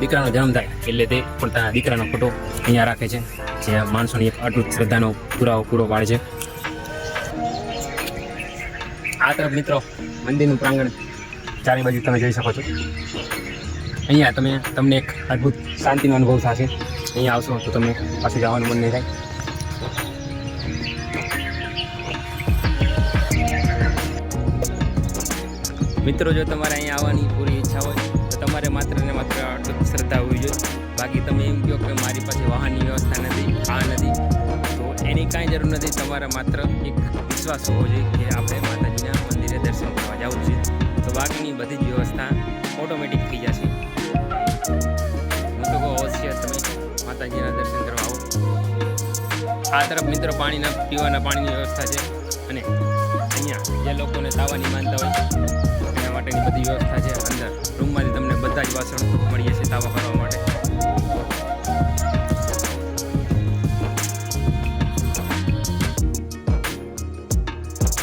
દીકરાનો જન્મ થાય એટલે તે પોતાના દીકરાનો ફોટો અહીંયા રાખે છે, જે માણસોની એક અટૂટ શ્રદ્ધાનો પુરાવો પૂરો પાડે છે. આ તરફ મિત્રો મંદિરનું પ્રાંગણ ચારે બાજુ તમે જોઈ શકો છો. અહીંયા તમે, તમને એક અદ્ભુત શાંતિનો અનુભવ થશે. અહીંયા આવશો તો તમને પાછું જવાનું મન નહીં થાય. મિત્રો, જો તમારે અહીંયા આવવાની પૂરી ઈચ્છા હોય તમે એમ કહો કે મારી પાસે વાહનની વ્યવસ્થા નથી, આ નથી, તો એની કાંઈ જરૂર નથી. તમારે માત્ર એક વિશ્વાસ હોવો જોઈએ કે આપણે માતાજીના મંદિરે દર્શન કરવા જવું છે. તો બાકીની બધી જ વ્યવસ્થા ઓટોમેટિક થઈ જશે. હું તો કહું, અવશ્ય તમે માતાજીના દર્શન કરવા આવો. આ તરફ મિત્રો પાણીના, પીવાના પાણીની વ્યવસ્થા છે. અને અહીંયા જે લોકોને તાવાની માનતા હોય, એના માટેની બધી વ્યવસ્થા છે. અંદર રૂમમાંથી તમને બધા જ વાસણ મળી જશે, તાવા